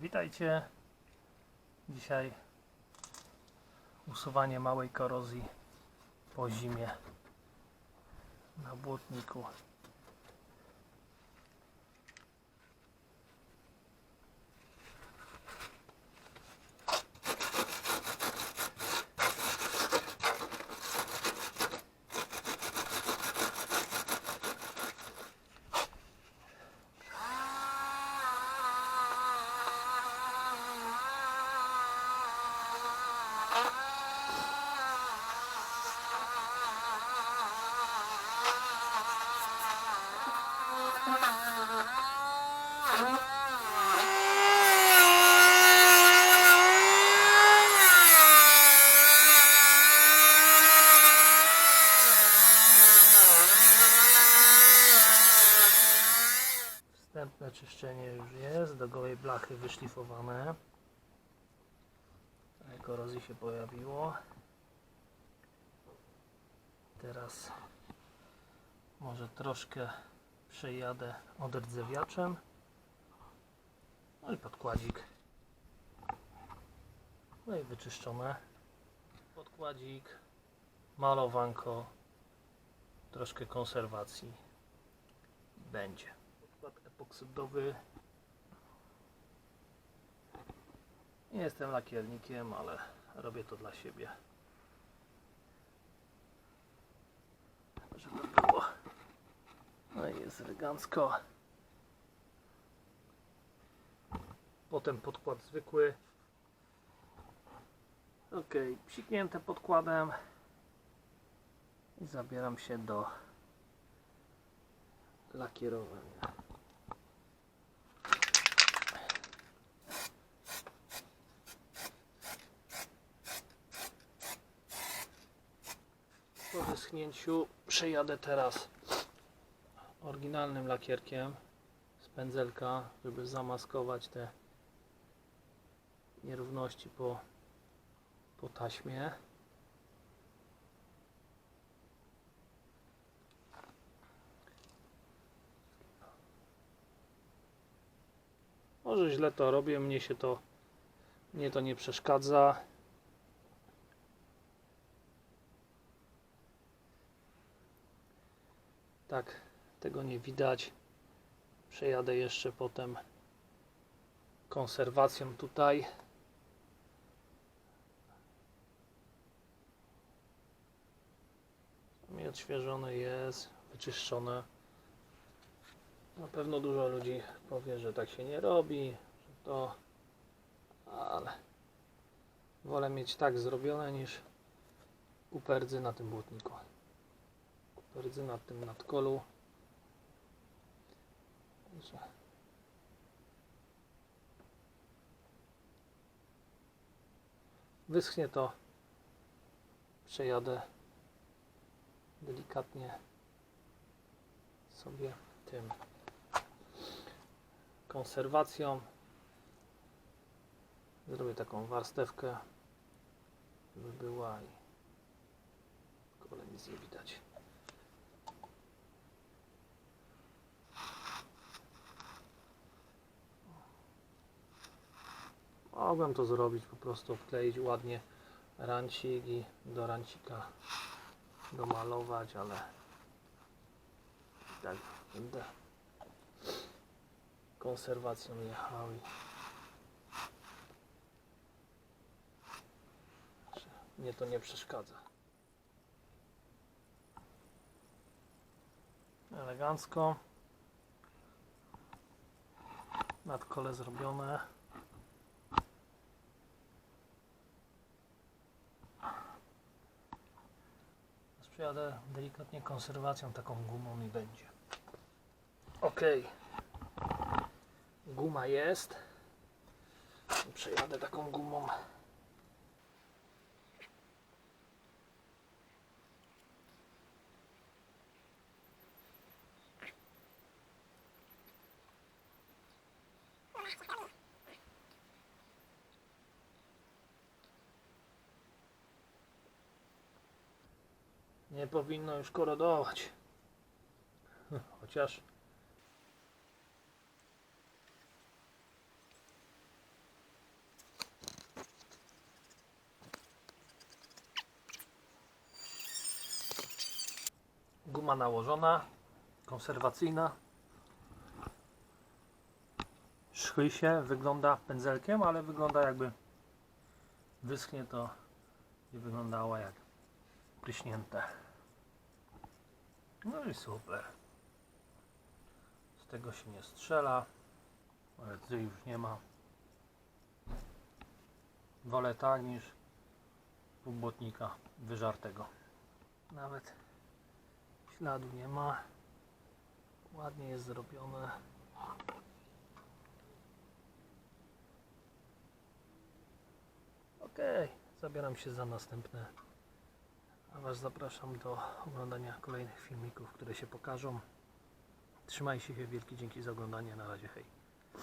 Witajcie. Dzisiaj usuwanie małej korozji po zimie na błotniku. Wstępne czyszczenie już jest, do gołej blachy wyszlifowane. Korozji się pojawiło. Teraz może troszkę przejadę odrdzewiaczem. No i podkładzik. No i wyczyszczone. Podkładzik, malowanko, troszkę konserwacji będzie. Epoksydowy. Nie jestem lakiernikiem, ale robię to dla siebie. Żeby było. No i jest elegancko. Potem podkład zwykły. Ok, psiknięte podkładem. I zabieram się do lakierowania. Po wyschnięciu przejadę teraz oryginalnym lakierkiem z pędzelka, żeby zamaskować te nierówności po, po taśmie. Może źle to robię, mnie się to mnie to nie przeszkadza. Tak, tego nie widać. Przejadę jeszcze potem konserwacją tutaj. Mi odświeżone jest, wyczyszczone. Na pewno dużo ludzi powie, że tak się nie robi, że to, ale wolę mieć tak zrobione niż uperdzy na tym błotniku. Uperdzy na tym nadkolu. Wyschnie to, przejadę delikatnie sobie tym konserwacją. Zrobię taką warstewkę, żeby była i ogóle nic nie widać. Mogłem to zrobić, po prostu wkleić ładnie rancik i do rancika domalować, ale tak będę konserwacją jechał i Także mnie to nie przeszkadza. Elegancko. Nadkole zrobione. Przyjadę delikatnie konserwacją taką gumą i będzie. Ok. Guma jest. Przejadę taką gumą. nie powinno już korodować. Chociaż guma nałożona, konserwacyjna. Szchyl się, wygląda pędzelkiem, ale wygląda jakby wyschnie to nie wyglądała jak pryśnięte. No i super. Z tego się nie strzela, rdzy już nie ma. Wolę tak niż półbłotnika wyżartego. Nawet śladu nie ma. Ładnie jest zrobione. Ok, zabieram się za następne. A Was zapraszam do oglądania kolejnych filmików, które się pokażą. Trzymajcie się, wielkie dzięki za oglądanie. Na razie, hej.